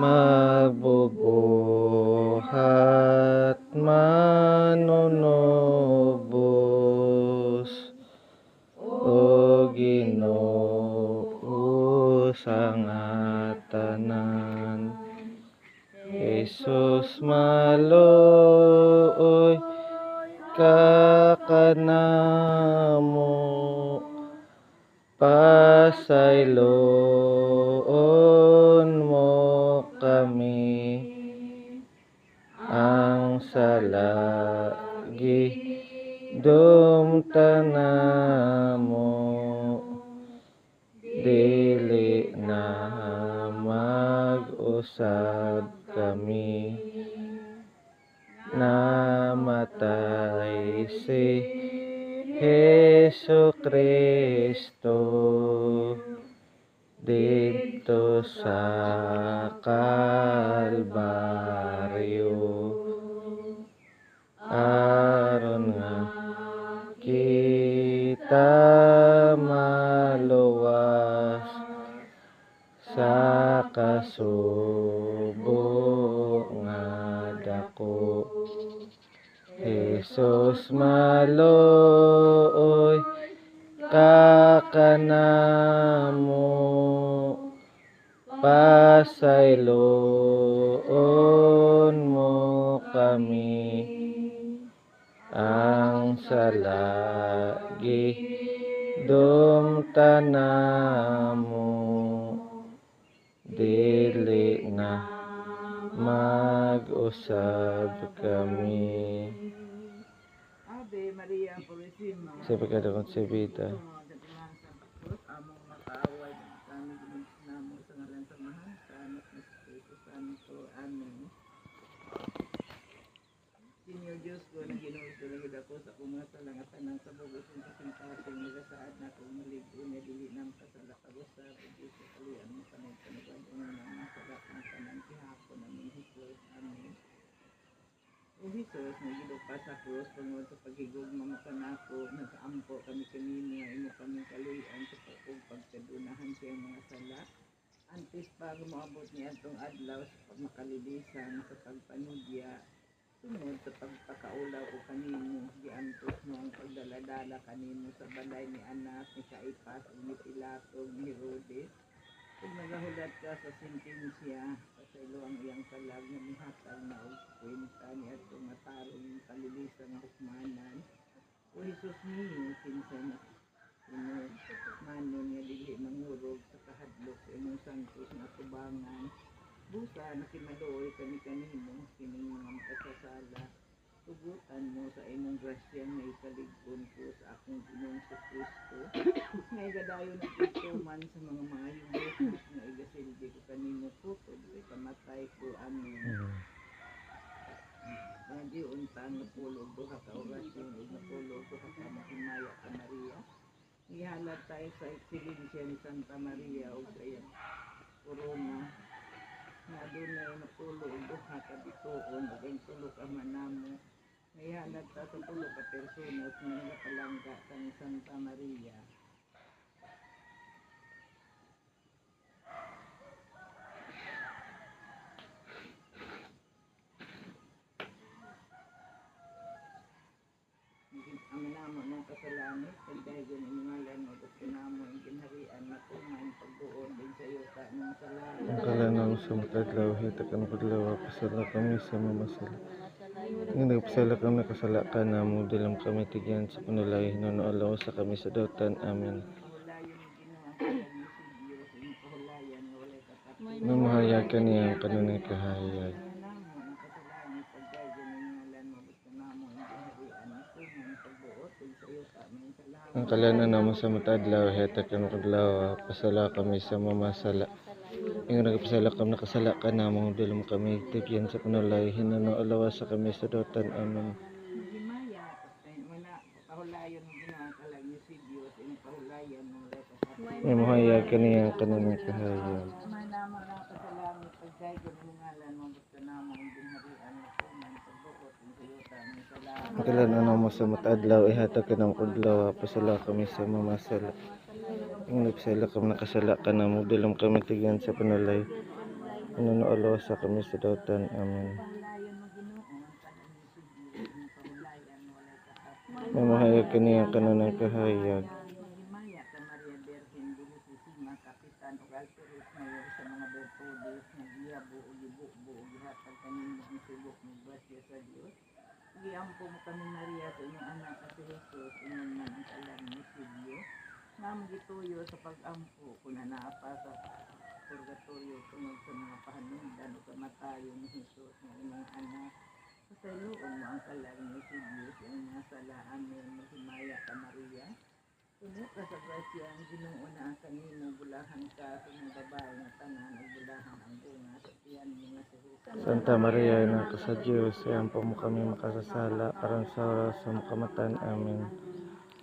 me dumtanamo dili na mag-usab kami namatay si Heso Kristo. Dito sa Kalbaryo maluwas sa kasubo nga Jesus maluoy kakanamo pasayloon mo. Kami ang salagi dumtanamo dili na mag-usab kami Ave Maria Purisima. sa pagkada kong si Vita among makaaway ng kami namo sa ngalan sa mahal sa anak ni Espiritu Santo. Amen. Senyor Ko, na ginusulagid ako sa kumasa lang at tanang sa bugos ng kasingkasing nagasaad na kong maligo na dili ng kasala kagusa o Diyos sa kalian mo kanay panagad na ng masalat ng kanang kihapon ng Jesus. Amen. O Jesus, nagilupa sa krus, tungod sa paghigugma mo kanako, nagkaampo kami kanino, imo kami kaluyan sa pagkong pagkadunahan iyong mga sala. Antes pa gumaabot niya itong adlaw sa pagmakalilisan sa pagpanudya, tungod sa pagpakaulaw o kanino, giantos mo ang pagdaladala kanino sa balay ni anak ni Kaipas, ni Pilato, ni Herodes, kung nagahulat ka sa sentensya, pasaylo ang iyang kalag na mihatag na kwenta ni at matarong yung kalilisan ng hukmanan. O Jesus niyo, kinsa na manon nga dili mangurog sa kahadlok sa imong santos nga tubangan. Busa na kimaluoy kami kanimo, kining mga makasasala. Tugutan mo sa imong grasya nga ikaligpon ko sa akong Ginoong sa Kristo. nga igadayon at ituman sa mga maayong buhat nga igasilbi ko kanimo putod sa kamatay ko. Amen. Hindi untang napulog duha ka orasyon ug napulog duha ka mahimaya ka Maria. Ihalat tayo sa ni Santa Maria o iyang corona na doon na napulog duha ka bituon ug ang tulo ka manamo. Ihalat ta sa tulo ka personas nga nagapalangga sa ni Santa Maria. ang namo ng kasalanit, pagdahigan ng ngalan mo, gusto namo ang ginharian na din sa iyo ka kalanang paglawa pasala kami sa mamasala Ang nagpasala kami nakasala ka na mo dilam kami tigyan sa panulay nono alaw sa kami sa dautan amen. Namahayag ka niya ang kanunay kahayag. Ang namo ng kasalanit, pagdahigan ng ngalan mo, gusto namo ang ginharian na tuman, pagbuon din sa iyo ka Ang kalana namo sa matadlaw hitakan paglaw pasala kami sa mamasala. Ang nagpasala kami nakasala ka na mo dilam kami. Tigyan sa panulay hinano alaw sa kami sa dautan amen. Himaya, ay wala, kahulayan mo ginawa ka lang ni si Diyos, ang kahulayan mo walay katat. Namahayag ka niya ang kanunay kahayag May naman ang kasalamat pagkay ko ng ngalan mo gusto namo ang ginharian na tuman pagbuot ng sayuta ng Ang kalana mo sa matadlaw ihatag ka ng paglaw pasala kami sa mamasala Ang nagpasala kami nakasala ka na mo dilam kami tigyan sa panulay Inunualaw sa kami sa dautan. Amen. Mamahayag kaniya kanunang kahayag. Sa mga bertudes nagiyabo ug gibubo ug gihatag kanimo ang subok ng grasya sa Dios. Giampo mo kami Maria sa inyong anak na si Jesus ingon man ang kalang ni Silvio. Nga mo gituyo sa pag-ampo kung naapa sa purgatorio tungod sa mga pahanundan o kamatayon ni Jesus ng inyong anak. Pasayloon mo ang kalang ni Silvio sa inyong sala. Amen. Maghimaya ka Maria. Puno ka sa grasya ang ginoo na ang kanino bulahan ka sa mga babae nga tanan ug bulahan ang bunga sa tiyan Jesus. Santa Maria, Ina ka sa Diyos, siyan po mo kami makasasala, karon sa oras sa makamatan. Amen.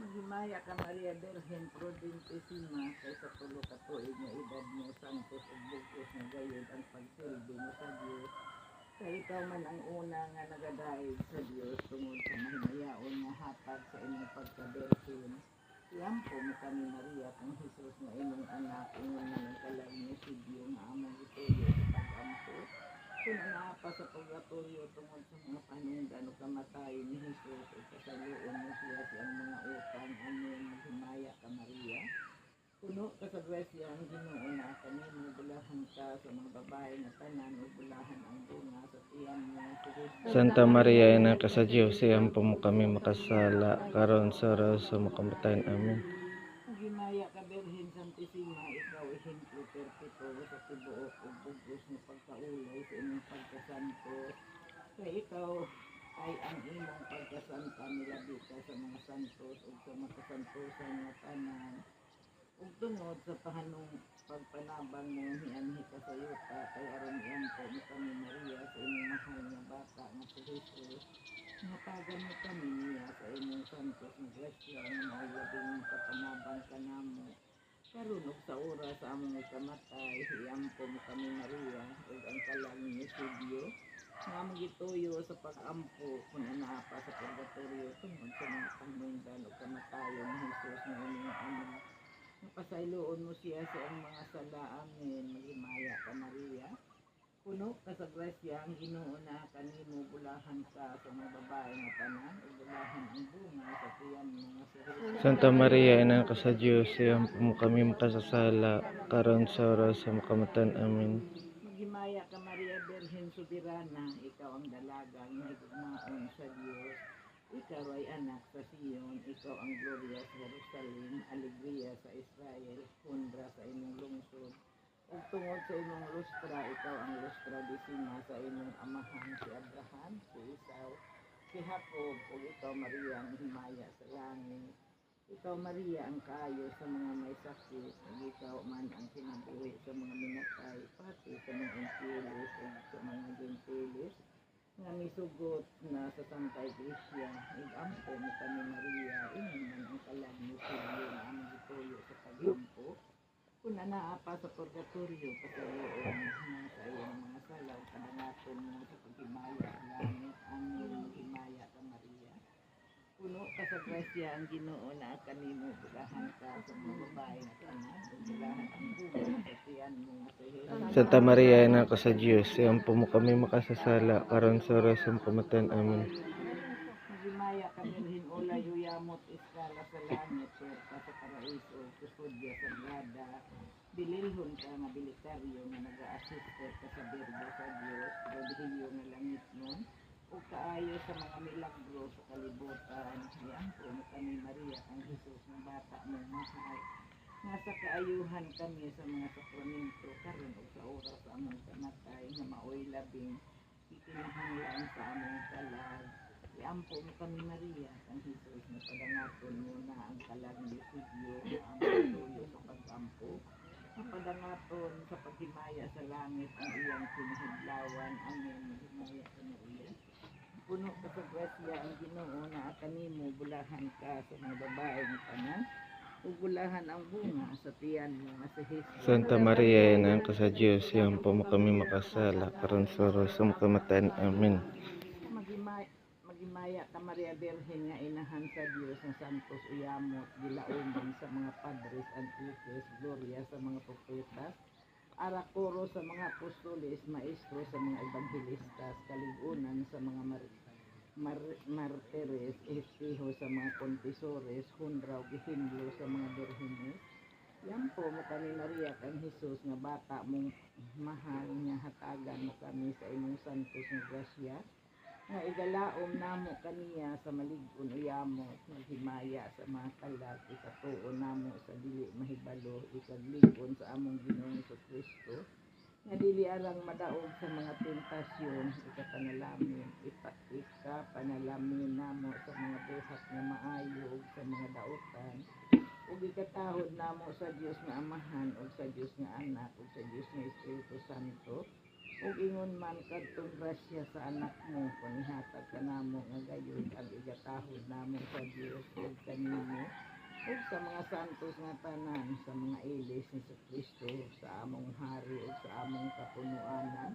Maghimaya ka Maria Virgen Prudentissima kay sa tulo ka tuig nga edad mo santos ug bugos nga gayud ang pagsilbi mo sa Dios. Kay ikaw man ang una nga nagadaig sa Dios tungod sa mahimayaon nga hatag sa inyong pagka-Virgin. Iyampo mo kami Maria kang Jesus nga imong anak ingon man ang kalagnisidyo nga among ituyo sa pag-ampo. Kung naapa sa purgatorio tungod sa mga panungdan o kamatayon ni Jesus o kasaluon mo siya sa mga utang. Amen. Maghimaya ka Maria. Puno ka sa grasya ang ginoo na kanino bulahan ka sa mga babae na tanan o bulahan ang bunga sa tiyan mo. Santa Maria, Ina ka sa Diyos, siyan po mo kami makasala, karon sa oras sa makamatan. Amen. Maghimaya ka Birhen Santissima, ikaw ehemplo perpetuo sa tibuok ug bugos ng pagkaulay sa inyong pagkasanto. Kay ikaw ay ang imong pagkasanta nilabi ka sa mga santos ug sa makasantosan nga tanan. Ug tungod sa pahanong pagpanabang mo hianhi ka sa yuta kay aron iampo mo kami Maria sa inyong mahal nga bata nga si Jesus. Napagan mo kami niya sa inyong santos nga grasya nga maulabing kapanabang ka namo. Karon ug sa oras sa among ikamatay, iampo mo kami Maria ug ang kalang ni Silvio nga mo gituyo sa pag-ampo kung anaapa sa purgatorio tungod sa mga panungdan o kamatayon ni Jesus nga inyong anak. Napasayloon mo siya sa iyang mga sala. Amen. Maghimaya ka Maria. Puno ka sa grasya ang ginoo na kanimo bulahan ka sa mga babae nga tanan ug bulahan ang bunga sa tiyan si Jesus. Santa Maria, Ina ka sa Diyos, siyan po mo kami makasasala, karon sa oras sa makamatan. Amen. Maghimaya ka Maria Birhen Soberana, ikaw ang dalagang higugmaon sa Dios. Ikaw ay anak sa Sion, ikaw ang gloria sa Jerusalem, alegria sa Israel, kundra sa imong lungsod. Ug tungod sa imong lustra, ikaw ang lustra disima sa imong amahan si Abraham, si Esau, si Jacob, ug ikaw Maria ang himaya sa langit. Ikaw Maria ang kaayo sa mga may sakit, ug ikaw man ang kinabuhi sa mga minatay, pati sa mga impieles ug sa mga gentiles, nga misugot na sa Santa Iglesia, ug ampo mo kami Maria, ingon man ang kalag ni Silvio nga among gituyo sa pagampo. Kung naapa sa purgatorio, pasayoon mo sa iyong mga salaw, kadangaton mo sa paghimaya sa langit, amin, maghimaya ka Maria. Puno ka sa grasya ang ginoo na kanimo bulahan ka sa mga babae nga tanan bulahan ang buhay mo. Santa Maria, Ina ka sa Diyos, siyan po mo kami makasasala, karon sa oras sa makamatan. Amen. Magimaya ka Birhen Ola Yuyamot Iskala sa langit Puerta sa Paraiso Kusudya sa Grada Bililhon ka nga bilitaryo nga nag-a-assistor ka sa Birgo sa Dios Rodrillo nga langit nun o kaayo sa mga milagro sa kalibutan Iampo mo kami Maria ang Jesus ng bata mo mahal nga sa kaayuhan kami sa mga sakramento karon o sa oras sa among kamatay nga maoy labing ikinahanglan sa among kalag Iampo mo kami Maria, ang Jesus na padangaton mo na ang kalang ni Silvio, ang patuloy sa pag-ampo. Sa paghimaya sa langit ang iyang kinahidlawan. Amen. Maghimaya sa Maria. Puno ka sa grasya ang ginoo na kanimo bulahan ka sa mga babae ng tanan. Ug bulahan ang bunga sa tiyan mo nga si Jesus. Santa Maria, Ina ka sa Diyos, siyan po mo kami makasala, karon sa oras sa makamatan. Amen. magimay magimaya ka Maria Virgen nga inahan sa Dios ng Santos Uyamot gilaungan sa mga padres antikes gloria sa mga propeta arakoro sa mga apostoles, maestro sa mga evangelistas, kaligunan sa mga mar mar martires, estiho sa mga konfesores, hundraw, gihimblo sa mga birhines. Yan po mo kami Maria kang Jesus nga bata mong mahal nga hatagan mo kami sa imong santos nga grasya nga igalaom namo kaniya sa malig-on uyamo naghimaya sa mga kalag ikatuon namo sa dili mahibalo ikaglig-on sa among Ginoong sa Kristo nga dili arang madaog sa mga tentasyon ikapanalamin ipa ikapanalamin namo sa mga buhat nga maayo sa mga daotan. Ug ikatahod namo sa Dios nga Amahan ug sa Dios nga Anak ug sa Dios nga Espiritu Santo ug ingon man kadtong grasya sa anak mo panihatag ka namo nga gayon ang igatahod namo sa Dios ug kanimo ug sa mga santos nga tanan sa mga ilis ni Kristo sa among hari ug sa among kapunuanan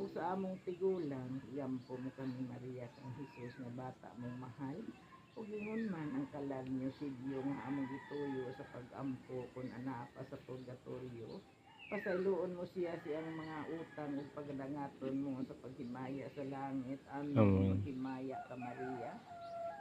ug sa among tigulang yampo mo kami Maria kang Jesus nga bata mong mahal. Ug ingon man ang kalag niyo sigyo nga among gituyo sa pag-ampo kun ana pa sa purgatorio pasayloon mo siya siyang mga utang ug pagdangaton mo sa paghimaya sa langit amin Amen. paghimaya ka Maria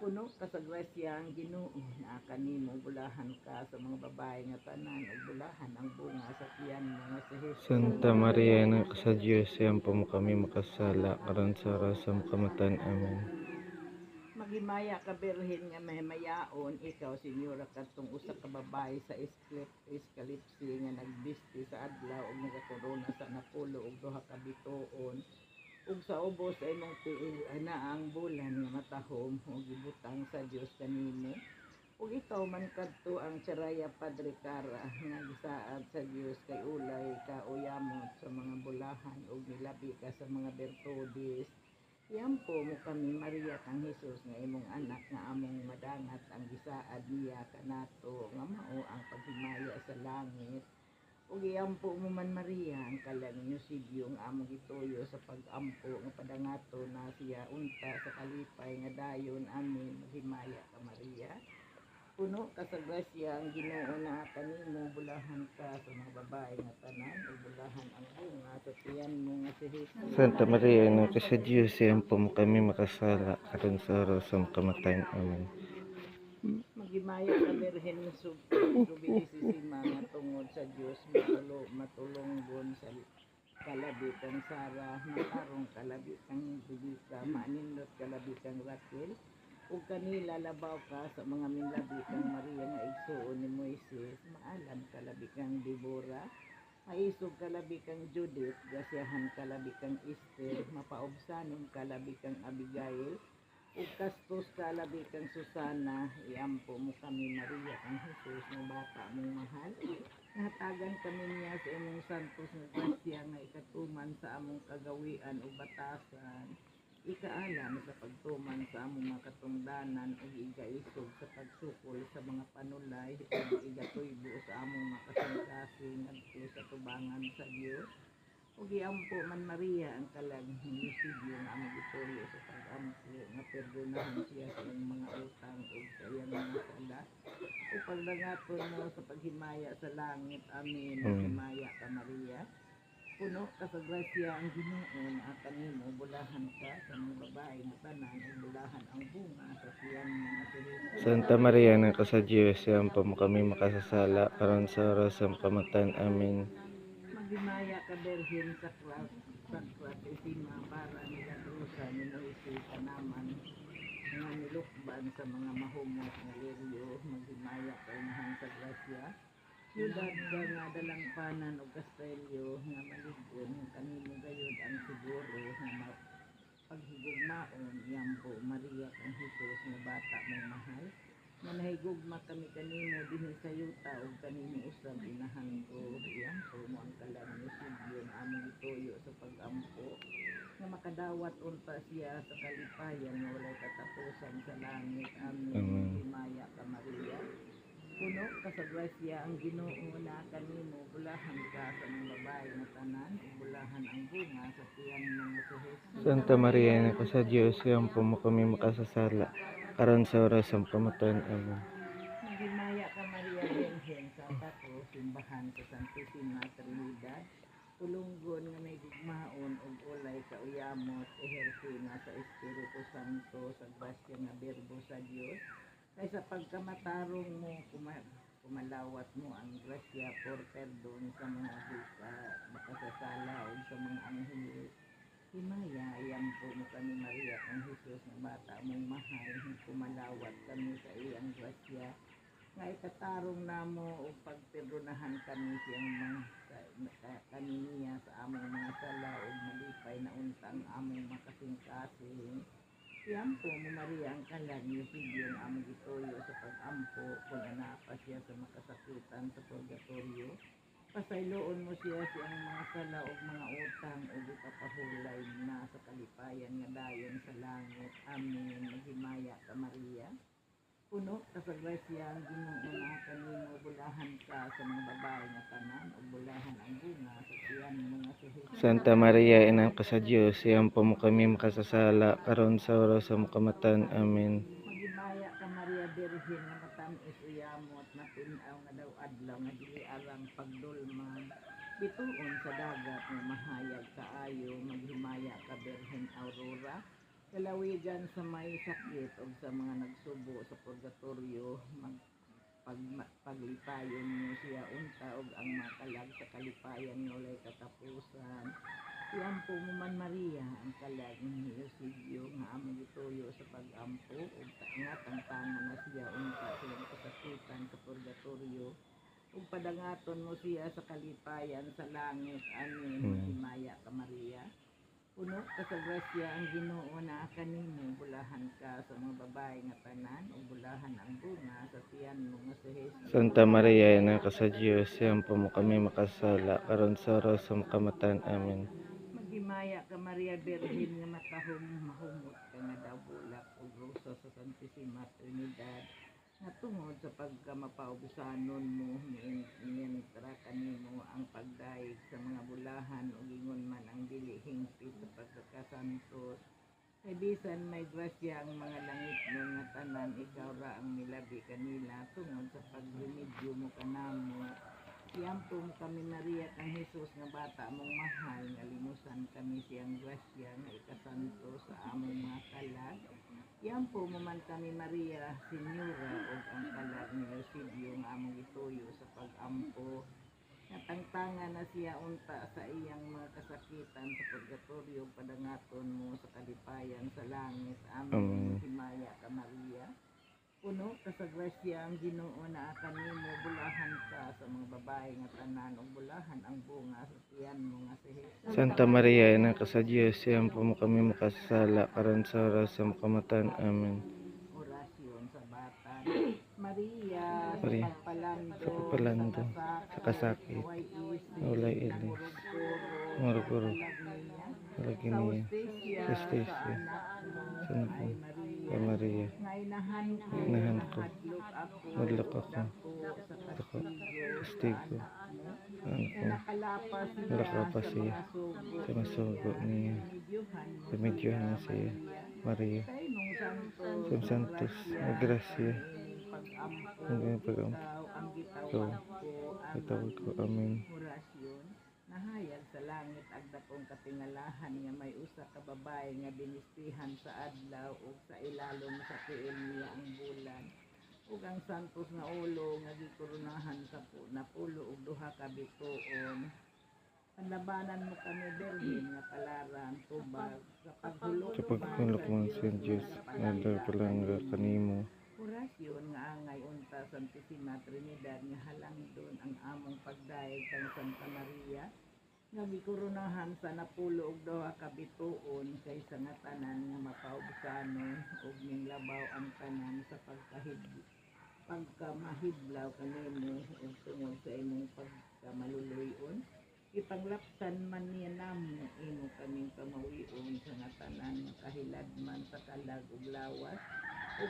puno ka sa grasya ang Ginoo na kanimo bulahan ka sa mga babae nga tanan ug bulahan ang bunga sa tiyan mo nga si Jesus Santa Maria, anak sa Diyos, siyan po kami makasala, karon sa oras sa kamatan. Amen. Magimaya ka berhen nga mahimayaon ikaw senyora kadtong usa ka babae sa esklip eskalipsi nga nagbisti sa adlaw ug nagakorona sa napulo ug duha ka bituon. Ug sa ubos ay mong tiil ana ang bulan nga matahom ug gibutang sa Dios kanimo ug ikaw man kadto ang Charaya Padre Cara nga gisaad sa Dios kay ulay ka uyamot sa mga bulahan ug nilabi ka sa mga bertudes Yan po mo kami Maria kang Jesus nga imong anak nga among madangat ang gisaad niya kanato nga mao ang paghimaya sa langit. Ug iyan po mo man Maria ang kalang niyo sigyo nga among gituyo sa pag-ampo nga padangato na siya unta sa kalipay nga dayon amin maghimaya ka Maria. Puno ka sa grasya ang Ginoo na kanimo bulahan ka sa mga babae nga tanan bulahan ang bunga sa tiyan mo nga si Jesus. Santa Maria, anak sa Diyos, siyan po mo kami makasala, karon sa oras sa kamatan. Amen. Magimaya ka Birhen sub subilisisima nga tungod sa Dios matulo matulonggon sa kalabi kang Sara matarong kalabi kang Bibika manindot kalabi kang Raquel ug kanila labaw ka sa mga minlabi kang Maria nga igsuon ni Moises. Maalam kalabi kang Debora maisog kalabi kang Judith. Gasyahan kalabi kang Esther. Mapaobsanon kalabi kang Abigail. Ug kastos kalabi kang Susana. Iampo mo kami Maria ang Jesus nga bata mong mahal. Natagan kami niya sa imong santos nga grasya nga ikatuman sa among kagawian o batasan ikaalam sa pagtuman sa among mga katungdanan ug igaisog sa pagsukol sa mga panulay ug igatuybo sa among mga kasing-kasing ngadto sa tubangan sa Dios ug iampo man Maria ang kalag munisipyo nga among gituyo sa pag-ampo nga perdonahan siya sa iyang mga utang ug sa iyang mga sala o pagdangaton mo sa paghimaya sa langit Amen. himaya ka Maria puno ka sa grasya ang Ginoo nga kanimo bulahan ka sa mga babae nga tanan ug bulahan ang bunga sa tiyan mo si Jesus. Santa Maria, anak sa Diyos, siyan po mo kami makasasala, karon sa oras sa kamatan. Amen. Magimaya ka Berhen sa kras, sa kras isima para nila trusa ni Moises kanaman nga nilukban sa mga mahumot nga liryo magimaya ka inahan sa grasya Yudad ka nga dalang panan o kastelyo nga maligon kanimo gayud ang siguro nga ma- paghigugmaon yampo Maria kang Jesus nga bata mong mahal. Nga nahigugma kami kanimo dinhi sa yuta ug kanimo usab inahan ko yampo mo ang kalang ni Sigyo nga among ituyo sa pag-ampo. Nga makadawat unta siya sa kalipayan nga walay katapusan sa langit amin Amen. himaya ka Maria puno ka sa grasya ang Ginoo na kanimo bulahan ka sa mga babae nga tanan bulahan ang bunga sa tiyan mo nga si Jesus Santa Maria, anak sa Diyos, siyan po mo kami makasasala, karon sa oras sa kamatan. Amen. Magimaya ka Maria Benjen sa Tato, simbahan sa Santisima Trinidad. kay kauyamot ehersina sa Espiritu Santo sa grasya nga berbo sa Dios kay sa pagkamatarong mo kuma, kumalawat mo ang grasya por perdon sa mga duka makasasala o sa mga anghel. Himaya, ayan po mo kami Maria ang Jesus na bata mong mahal, kumalawat kami sa iyang grasya. Nga ikatarong namo o pagperdonahan kami siyang mga ka- ka- kaniya sa among mga sala o malipay na untang among. Yan po mo Maria ang kalag ni Sidiyo ang among gitoyo sa pag-ampo kung anapa siya sa makasakitan sa purgatorio. Pasayloon mo siya siyang mga sala o mga utang o ipapahulay na sa kalipayan nga dayon sa langit. Amen. Maghimaya ka Maria. Puno ka sa grasya ang ginoo na kanimo bulahan ka sa mga babae nga tanan o bulahan ang bunga sa tiyan nga si Jesus. Santa Maria, Ina ka sa Diyos, siyan po mo kami makasasala, karon sa oras sa mukamatan. Amen. Magimaya ka Maria Virgin nga matamis uyamot na tinaw nga daw adlaw nga dili arang pagdulman. Bituon sa dagat nga mahayag kaayo maghimaya ka Virgin Aurora. Kalawigan sa may sakit o sa mga nagsubo sa purgatorio mag pag, paglipayon mo siya unta og ang makalag sa kalipayan nga walay katapusan. Yan po mo man Maria ang kalag ni Eusebiu nga among gituyo sa pag-ampo ug ta- nga tangtangan na siya unta silang kasakitan sa purgatorio ug padangaton mo siya sa kalipayan sa langit amen Mm. himaya ka Maria Puno ka sa grasya ang Ginoo na kanimo bulahan ka sa mga babae nga tanan ug bulahan ang bunga sa tiyan mo nga si Jesus Santa Maria, Ina ka sa Diyos, siyan po mo kami makasala, karon sa oras sa mukamatan. Amen. Maghimaya ka Maria Virgin nga matahom mahumot ka nga daw bulak ug rosa sa Santissima Trinidad nga tungod sa pagkamapaubusanon mo niyantra kanimo ang pagdaig sa mga bulahan ug ingon man ang dili hingpit sa pagkakasantos kay bisan may grasya ang mga langit mo nga tanan ikaw ra ang milabi kanila tungod sa pagremedyo mo kanamo Siyampo mo kami Maria kang Jesus nga bata mong mahal nga limusan kami siyang grasya nga ikasanto sa among mga kalag. Siyampo mo man kami Maria, Senyora o ang kalag ni Eusebiu nga among ituyo sa pag-ampo. Natangtangan na siya unta sa iyang mga kasakitan sa purgatorio padangaton mo sa kalipayan sa langit. Amen. Amen. Himaya ka Maria. Puno ka sa grasya ang Ginoo na kanimo bulahan ka sa mga babae nga tanan ug bulahan ang bunga sa tiyan mo nga si Jesus. Santa Maria, Ina ka sa Diyos, siyan po mo kami makasasala, karon sa oras sa mukamatan. Amen. Orasyon sa bata. Maria, Maria, sa pagpalando, sa kasakit, walay ilis, maruguro, lagi niya, Justicia, sa sa mo, Maria. Ngainahan ko, hadlok ako, sa kastigo, sa ano ko, nakalapas siya sa siya. mga sugo sa mga sugo niya. Remedyohan mo Remedyohan siya, Maria. Nung santos, ang grasya, hanggang pag-ampo, ikaw itawag ko, Amen. Nahayag sa langit agda kong katingalahan nga may usa ka babae nga binistihan sa adlaw ug sa ilalom sa tiil niya ang bulan. Ug ang santos nga ulo nga gikoronahan sa pu napulo ug duha ka bituon. Panlabanan mo kami Berlin nga palaran tubag. Sa paghulog Kapag kulok mo sa palangga kanimo, Orasyon nga angay unta Santissima Trinidad nga halangdon ang among pagdaig kang Santa Maria nga gikurunahan sa napulo og duha ka bituon kaysa nga tanan nga mapaubsanon ug ning labaw ang tanan sa pagkahid pagkamahidlaw kanimo ug tungod sa imong pagkamaluluyon. Ipanglapsan man niya namo imo kaming pamawion sa nga tanan nga kahilad man sa kalag ug lawas